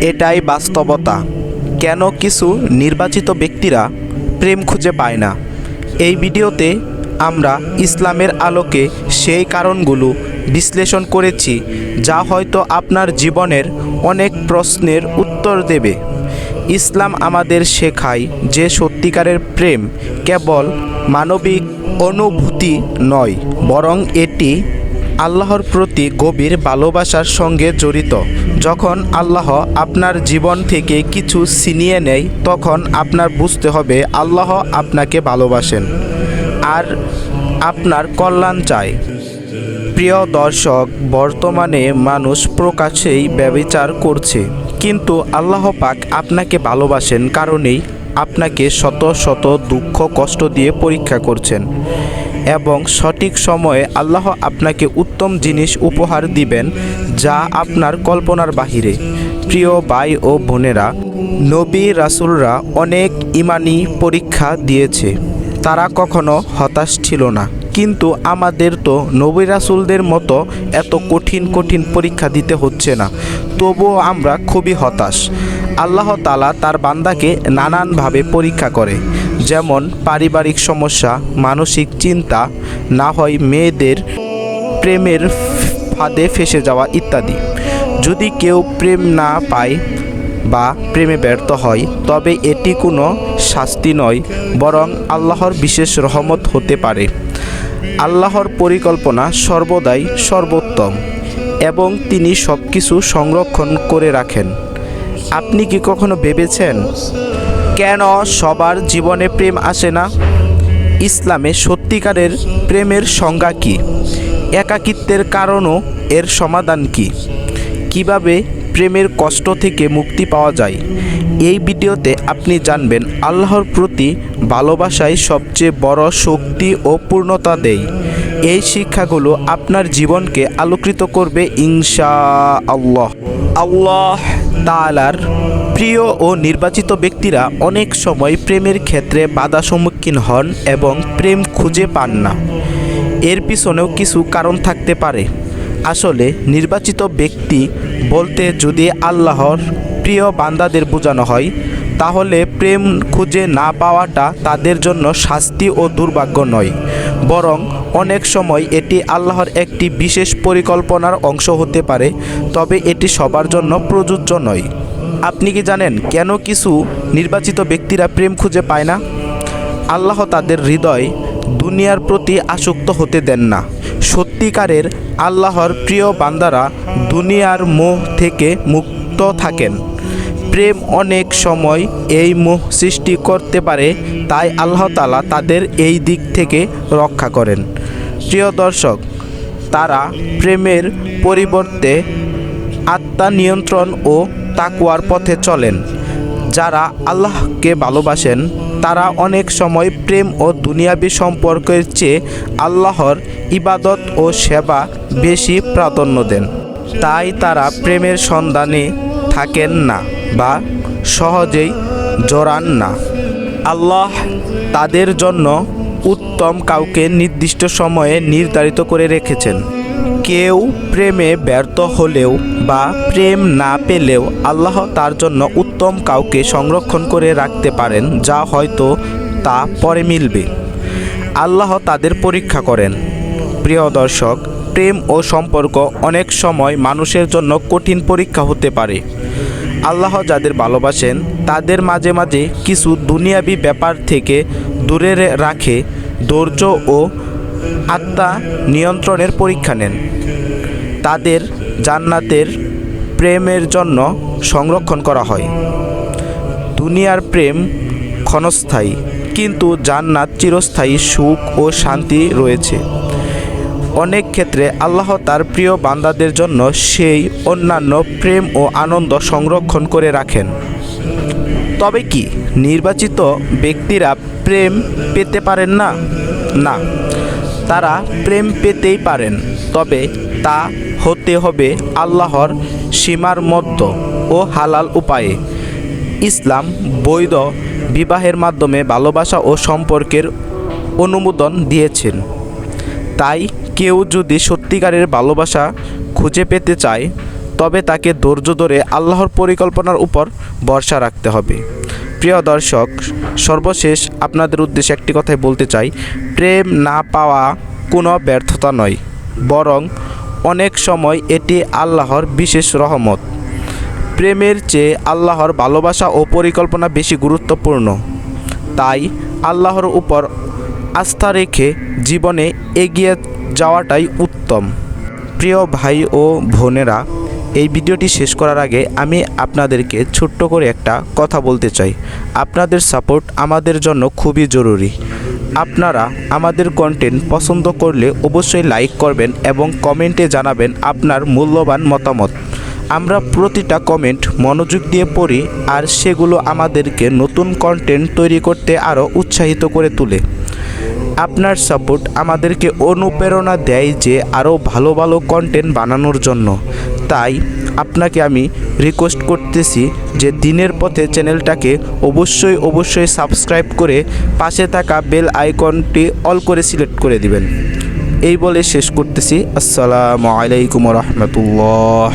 এটাই বাস্তবতা। কেন কিছু নির্বাচিত ব্যক্তিরা প্রেম খুঁজে পায় না? এই ভিডিওতে আমরা ইসলামের আলোকে সেই কারণগুলো বিশ্লেষণ করেছি, যা হয়তো আপনার জীবনের অনেক প্রশ্নের উত্তর দেবে। ইসলাম আমাদের শেখায় যে সত্যিকারের প্রেম কেবল মানবিক অনুভূতি নয়, বরং এটি আল্লাহর প্রতি গভীর ভালোবাসার সঙ্গে জড়িত। যখন আল্লাহ আপনার জীবন থেকে কিছু ছিনিয়ে নেয়, তখন আপনার বুঝতে হবে আল্লাহ আপনাকে ভালোবাসেন আর আপনার কল্যাণ চায়। প্রিয় দর্শক, বর্তমানে মানুষ প্রকাশ্যেই ব্যবিচার করছে, কিন্তু আল্লাহ পাক আপনাকে ভালোবাসেন কারণেই আপনাকে শত শত দুঃখ কষ্ট দিয়ে পরীক্ষা করছেন। এবং সঠিক সময়ে আল্লাহ আপনাকে উত্তম জিনিস উপহার দিবেন যা আপনার কল্পনার বাহিরে। প্রিয় ভাই ও বোনেরা, নবী রাসুলরা অনেক ইমানি পরীক্ষা দিয়েছে। তারা কখনো হতাশ ছিল না। কিন্তু আমাদের তো নবী রাসুলদের মতো এত কঠিন কঠিন পরীক্ষা দিতে হচ্ছে না। তবুও আমরা খুবই হতাশ। আল্লাহ তালা তার বান্দাকে নানানভাবে পরীক্ষা করে। যেমন পারিবারিক সমস্যা, মানসিক চিন্তা, না হয় মেয়েদের প্রেমের ফাঁদে ফেসে যাওয়া ইত্যাদি। যদি কেউ প্রেম না পায় বা প্রেমে ব্যর্থ হয়, তবে এটি কোনো শাস্তি নয়, বরং আল্লাহর বিশেষ রহমত হতে পারে। আল্লাহর পরিকল্পনা সর্বদাই সর্বোত্তম এবং তিনি সব কিছু সংরক্ষণ করে রাখেন। আপনি কি কখনো ভেবেছেন কেন সবার জীবনে প্রেম আসে না? ইসলামে সত্যিকারের প্রেমের সংজ্ঞা কী? একাকিত্বের কারণও এর সমাধান কী? কীভাবে প্রেমের কষ্ট থেকে মুক্তি পাওয়া যায়? এই ভিডিওতে আপনি জানবেন, আল্লাহর প্রতি ভালোবাসায় সবচেয়ে বড় শক্তি ও পূর্ণতা দেয়। এই শিক্ষাগুলো আপনার জীবনকে আলোকিত করবে ইনশা আল্লাহ আল্লাহ তালার প্রিয় ও নির্বাচিত ব্যক্তিরা অনেক সময় প্রেমের ক্ষেত্রে বাধা সম্মুখীন হন এবং প্রেম খুঁজে পান না। এর পিছনেও কিছু কারণ থাকতে পারে। আসলে নির্বাচিত ব্যক্তি বলতে যদি আল্লাহর প্রিয় বান্দাদের বোঝানো হয়, তাহলে প্রেম খুঁজে না পাওয়াটা তাদের জন্য শাস্তি ও দুর্ভাগ্য নয়। বরং অনেক সময় এটি আল্লাহর একটি বিশেষ পরিকল্পনার অংশ হতে পারে, তবে এটি সবার জন্য প্রযোজ্য নয়। আপনি কি জানেন কেন কিছু নির্বাচিত ব্যক্তিরা প্রেম খুঁজে পায় না? আল্লাহ তাদের হৃদয় দুনিয়ার প্রতি আসক্ত হতে দেন না। সত্যিকারের আল্লাহর প্রিয় বান্দারা দুনিয়ার মোহ থেকে মুক্ত থাকেন। প্রেম অনেক সময় এই মোহ সৃষ্টি করতে পারে, তাই আল্লাহ তালা তাদের এই দিক থেকে রক্ষা করেন। প্রিয় দর্শক, তারা প্রেমের পরিবর্তে আত্মা নিয়ন্ত্রণ ও তাকুয়ার পথে চলেন। যারা আল্লাহকে ভালোবাসেন, তারা অনেক সময় প্রেম ও দুনিয়াবী সম্পর্কের চেয়ে আল্লাহর ইবাদত ও সেবা বেশি প্রাধান্য দেন। তাই তারা প্রেমের সন্ধানে থাকেন না। বা সহজেই জড়ান না। আল্লাহ তাদের জন্য উত্তম কাউকে নির্দিষ্ট সময়ে নির্ধারিত করে রেখেছেন। কেউ প্রেমে ব্যর্থ হলেও বা প্রেম না পেলেও আল্লাহ তার জন্য উত্তম কাউকে সংরক্ষণ করে রাখতে পারেন, যা হয়তো তা পরে মিলবে। আল্লাহ তাদের পরীক্ষা করেন। প্রিয় দর্শক, প্রেম ও সম্পর্ক অনেক সময় মানুষের জন্য কঠিন পরীক্ষা হতে পারে। আল্লাহ যাদের ভালোবাসেন, তাদের মাঝে মাঝে কিছু দুনিয়াবি ব্যাপার থেকে দূরে রাখে ধৈর্য ও আত্মা নিয়ন্ত্রণের পরীক্ষা নেন। তাদের জান্নাতের প্রেমের জন্য সংরক্ষণ করা হয়। দুনিয়ার প্রেম ক্ষণস্থায়ী, কিন্তু জান্নাত চিরস্থায়ী সুখ ও শান্তি রয়েছে। অনেক ক্ষেত্রে আল্লাহ তার প্রিয় বান্দাদের জন্য সেই অন্যান্য প্রেম ও আনন্দ সংরক্ষণ করে রাখেন। তবে কি নির্বাচিত ব্যক্তিরা প্রেম পেতে পারেন না? না, তারা প্রেম পেতেই পারেন, তবে তা হতে হবে আল্লাহর সীমার মধ্য ও হালাল উপায়ে। ইসলাম বৈধ বিবাহের মাধ্যমে ভালোবাসা ও সম্পর্কের অনুমোদন দিয়েছেন। তাই কেউ যদি সত্যিকারের ভালোবাসা খুঁজে পেতে চায়, তবে তাকে ধৈর্য ধরে আল্লাহর পরিকল্পনার উপর ভরসা রাখতে হবে। প্রিয় দর্শক, সর্বশেষ আপনাদের উদ্দেশ্যে একটি কথাই বলতে চাই, প্রেম না পাওয়া কোনো ব্যর্থতা নয়, বরং অনেক সময় এটি আল্লাহর বিশেষ রহমত। প্রেমের চেয়ে আল্লাহর ভালোবাসা ও পরিকল্পনা বেশি গুরুত্বপূর্ণ। তাই আল্লাহর উপর আস্থা রেখে জীবনে এগিয়ে যাওয়াটাই উত্তম। প্রিয় ভাই ও বোনেরা, এই ভিডিওটি শেষ করার আগে আমি আপনাদেরকে ছোট্ট করে একটা কথা বলতে চাই। আপনাদের সাপোর্ট আমাদের জন্য খুবই জরুরি। আপনারা আমাদের কন্টেন্ট পছন্দ করলে অবশ্যই লাইক করবেন এবং কমেন্টে জানাবেন আপনার মূল্যবান মতামত। আমরা প্রতিটা কমেন্ট মনোযোগ দিয়ে পড়ি আর সেগুলো আমাদেরকে নতুন কন্টেন্ট তৈরি করতে আরও উৎসাহিত করে তোলে। আপনার সাপোর্ট আমাদেরকে অনুপ্রেরণা দেয় যে আরও ভালো ভালো কন্টেন্ট বানানোর জন্য। তাই আপনাকে আমি রিকোয়েস্ট করতেছি যে দিনের পথে চ্যানেলটাকে অবশ্যই অবশ্যই সাবস্ক্রাইব করে পাশে থাকা বেল আইকনটি অল করে সিলেক্ট করে দিবেন। এই বলে শেষ করতেছি। আসসালামু আলাইকুম রহমতুল্লাহ।